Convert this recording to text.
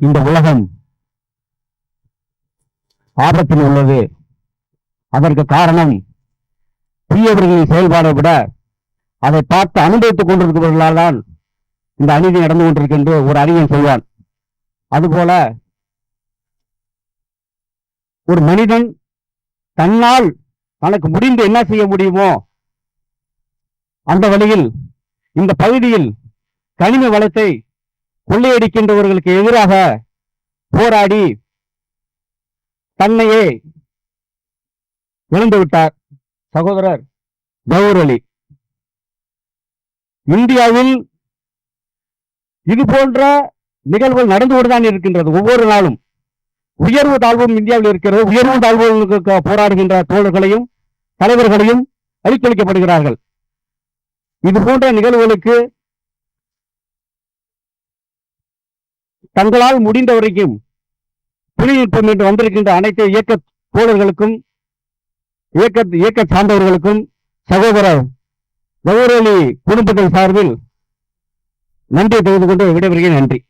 இந்த உலகம் ஆபத்தில் உள்ளது. அதற்கு காரணம் தீயவர்களின் செயல்பாடை விட அதை பார்த்து அனுபவித்துக் கொண்டிருக்கிறவர்களால் தான் இந்த அநீதி நடந்து கொண்டிருக்கின்ற ஒரு அறிஞன் சொல்வான். அதுபோல ஒரு மனிதன் தன்னால் தனக்கு முடிந்து என்ன செய்ய முடியுமோ அந்த வழியில் இந்த பகுதியில் கனிம வளத்தை கொள்ளையடிக்கின்றவர்களுக்கு எதிராக போராடி தன்னையே இழந்து விட்டார். சகோதரர் ஜவஹர் அலி. இந்தியாவில் இது போன்ற நிகழ்வுகள் நடந்து கொண்டுதான் இருக்கின்றது. ஒவ்வொரு நாளும் உயர்வு தாழ்வும் இந்தியாவில் இருக்கிறது. உயர்வு தாழ்வுகளுக்கு போராடுகின்ற தோழர்களையும் தலைவர்களையும் அழித்தொழிக்கப்படுகிறார்கள் இது போன்ற நிகழ்வுகளுக்கு தங்களால் முடிந்த வரைக்கும் தொழில்நுட்பம் என்று வந்திருக்கின்ற அனைத்து இயக்க தோழர்களுக்கும் இயக்க இயக்க சார்ந்தவர்களுக்கும் சகோதரர் கௌரவலி குடும்பத்தின் சார்பில் நன்றி தெரிந்து கொண்டு விடைபெறுகிறேன். நன்றி.